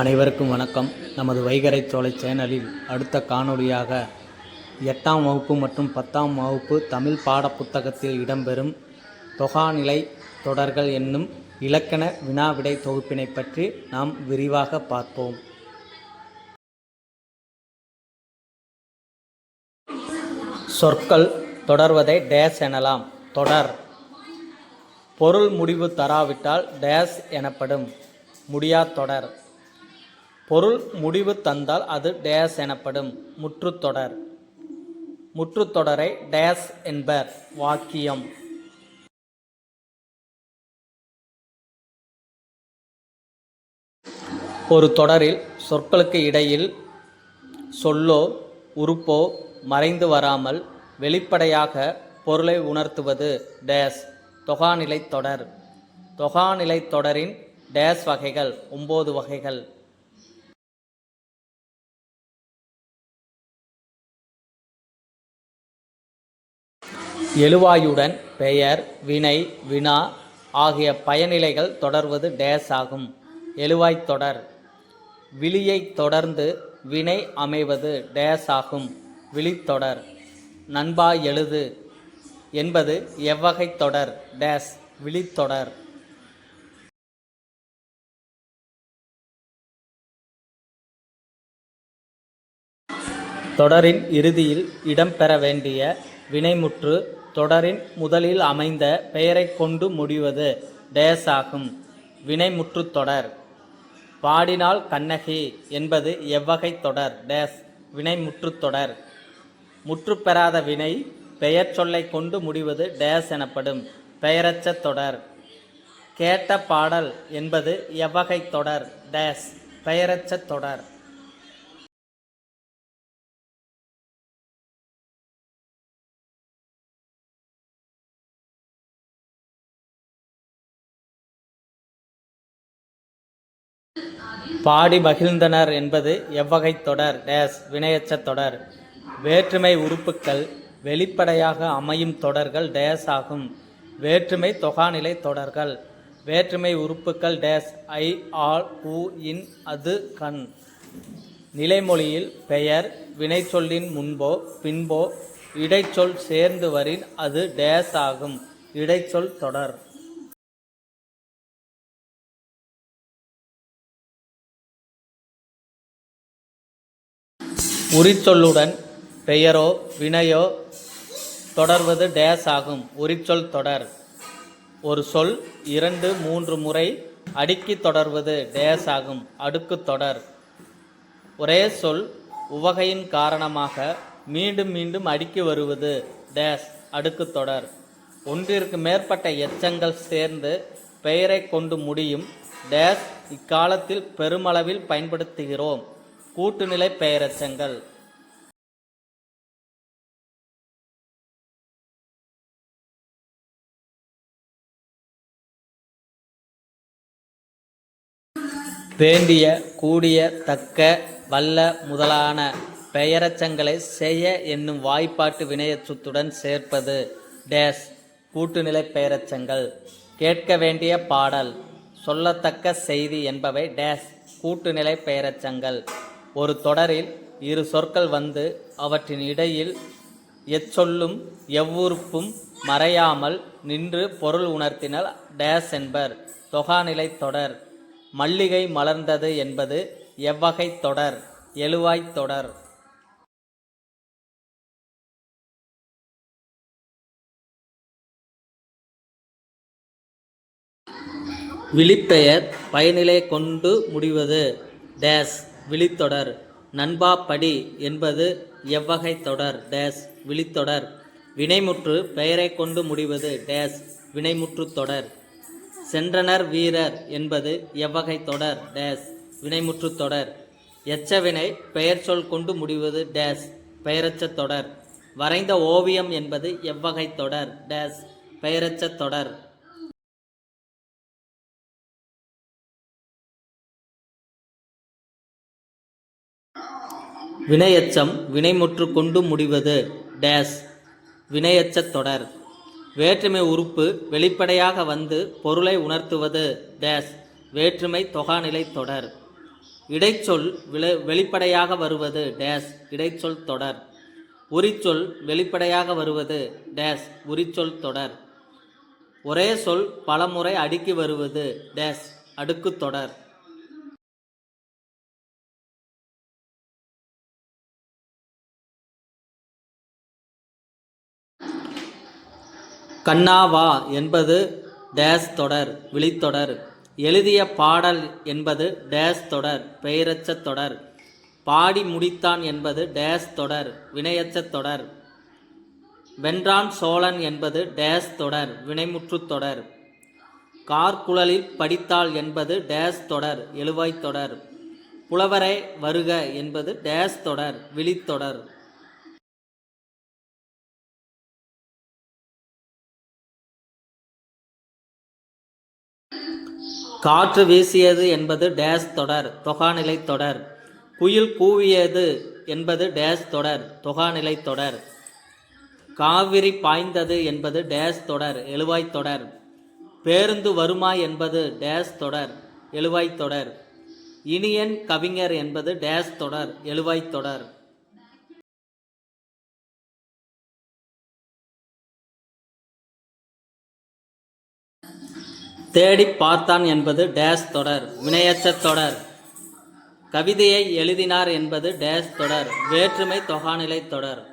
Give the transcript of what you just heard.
அனைவருக்கும் வணக்கம். நமது வைகரை சோலை சேனலில் அடுத்த காணொளியாக எட்டாம் வகுப்பு மற்றும் பத்தாம் வகுப்பு தமிழ் பாடப்புத்தகத்தில் இடம்பெறும் தொகாநிலை தொடர்கள் என்னும் இலக்கண வினாவிடை தொகுப்பினை பற்றி நாம் விரிவாக பார்ப்போம். சொற்கள் தொடர்வதை டேஸ் எனலாம். தொடர். பொருள் முடிவு தராவிட்டால் டேஸ் எனப்படும். முடியா தொடர். பொருள் முடிவு தந்தால் அது டேஸ் எனப்படும். முற்றுத்தொடர். முற்றுத்தொடரை டேஸ் என்பர். வாக்கியம். ஒரு தொடரில் சொற்களுக்கு இடையில் சொல்லோ உறுப்போ மறைந்து வராமல் வெளிப்படையாக பொருளை உணர்த்துவது டேஸ். தொகாநிலை தொடர். தொகாநிலை தொடரின் டேஸ் வகைகள் ஒம்பது வகைகள். எழுவாயுடன் பெயர் வினை வினா ஆகிய பயனிலைகள் தொடர்வது டேஸ் ஆகும். எழுவாய்த் தொடர். விழியைத் தொடர்ந்து வினை அமைவது டேஸ் ஆகும். விழித்தொடர் நண்பா எழுது என்பது எவ்வகைத் தொடர்? டேஸ். விழித்தொடர் தொடரின் இறுதியில் இடம்பெற வேண்டிய வினைமுற்று தொடரின் முதலில் அமைந்த பெயரைக் கொண்டு முடிவது டேஸ் ஆகும். வினைமுற்றுத் தொடர். பாடினால் கண்ணகி என்பது எவ்வகைத் தொடர்? டேஸ். வினைமுற்றுத் தொடர். முற்றுப்பெறாத வினை பெயர் சொல்லை கொண்டு முடிவது டேஸ் எனப்படும். பெயரச்ச தொடர். கேட்ட பாடல் என்பது எவ்வகைத் தொடர்? டேஸ். பெயரச்ச தொடர். பாடி மகிழ்ந்தனர் என்பது எவ்வகைத் தொடர்? டேஸ் வினையச்ச தொடர். வேற்றுமை உறுப்புக்கள் வெளிப்படையாக அமையும் தொடர்கள் டேஸ் ஆகும். வேற்றுமை தொகாநிலை தொடர்கள். வேற்றுமை உறுப்புக்கள் டேஸ் ஐ ஆல் ஊ இன் அது கண். நிலைமொழியில் பெயர் வினைச்சொல்லின் முன்போ பின்போ இடைச்சொல் சேர்ந்து வரின் அது டேஸ் ஆகும். இடைச்சொல் தொடர். உரிச்சொல்லுடன் பெயரோ வினையோ தொடர்வது டேஸ் ஆகும். உரிச்சொல் தொடர். ஒரு சொல் இரண்டு மூன்று முறை அடுக்கி தொடர்வது டேஸ் ஆகும். அடுக்கு தொடர். ஒரே சொல் உவகையின் காரணமாக மீண்டும் மீண்டும் அடுக்கி வருவது டேஸ் அடுக்கு தொடர். ஒன்றிற்கு மேற்பட்ட எச்சங்கள் சேர்ந்து பெயரை கொண்டு முடியும் டேஸ் இக்காலத்தில் பெருமளவில் பயன்படுத்துகிறோம். கூட்டுநிலை பெயரெச்சங்கள் வேண்டிய கூடிய தக்க வல்ல முதலான பெயரச்சங்களை செய்ய என்னும் வாய்ப்பாட்டு வினையச்சுத்துடன் சேர்ப்பது. டேஸ் கூட்டுநிலை பெயரச்சங்கள் கேட்க வேண்டிய பாடல் சொல்லத்தக்க செய்தி என்பவை டேஸ் கூட்டுநிலை பெயரச்சங்கள் ஒரு தொடரில் இரு சொற்கள் வந்து அவற்றின் இடையில் எச்சொல்லும் எவ்வுறுப்பும் மறையாமல் நின்று பொருள் உணர்த்தினால் டேஸ் என்பர் தொகாநிலை தொடர். மல்லிகை மலர்ந்தது என்பது எவ்வகைத் தொடர் எழுவாய்த் தொடர். விழிப்பெயர் பயனிலை கொண்டு முடிவது டேஸ். விழித்தொடர். நண்பா படி என்பது எவ்வகைத் தொடர் டேஸ். விழித்தொடர். வினைமுற்று பெயரை கொண்டு முடிவது டேஸ். வினைமுற்றுத் தொடர். சென்றனர் வீரர் என்பது எவ்வகைத் தொடர் டேஸ். வினைமுற்றுத் தொடர். எச்சவினை பெயர் சொல் கொண்டு முடிவது டேஸ். பெயரச்ச தொடர். வரைந்த ஓவியம் என்பது எவ்வகைத் தொடர் டேஸ். பெயரச்ச தொடர். வினையச்சம் வினைமுற்று கொண்டு முடிவது. டேஸ். வினையச்சத் தொடர். வேற்றுமை உறுப்பு வெளிப்படையாக வந்து பொருளை உணர்த்துவது. டேஸ். வேற்றுமை தொகாநிலை தொடர். இடைச்சொல் விளை வெளிப்படையாக வருவது. டேஸ். இடைச்சொல் தொடர். உரிச்சொல் வெளிப்படையாக வருவது. டேஸ். உரிச்சொல் தொடர். ஒரே சொல் பலமுறை அடுக்கி வருவது. டேஸ். அடுக்குத் தொடர். கண்ணாவா என்பது டேஸ் தொடர் விழித்தொடர். எழுதிய பாடல் என்பது டேஸ் தொடர் பெயரச்ச தொடர். பாடி முடித்தான் என்பது டேஸ் தொடர் வினையச்ச தொடர். வென்றான் சோழன் என்பது டேஸ் தொடர் வினைமுற்றுத் தொடர். கார்குழலில் படித்தாள் என்பது டேஸ் தொடர் எழுவாய்த் தொடர். புலவரே வருக என்பது டேஸ் தொடர் விழித்தொடர். காற்று வீசியது என்பது டேஸ் தொடர் தொகாநிலை தொடர். குயில் கூவியது என்பது டேஸ் தொடர் தொகாநிலை தொடர். காவிரி பாய்ந்தது என்பது டேஸ் தொடர் எழுவாய் தொடர். பேருந்து வருமா என்பது டேஸ் தொடர் எழுவாய் தொடர். இனியன் கவிஞர் என்பது டேஸ் தொடர் எழுவாய் தொடர். தேடிப் பார்த்தான் என்பது டேஸ் தொடர் வினையச்ச தொடர். கவிதையை எழுதினார் என்பது டேஸ் தொடர் வேற்றுமை தொகாநிலை தொடர்.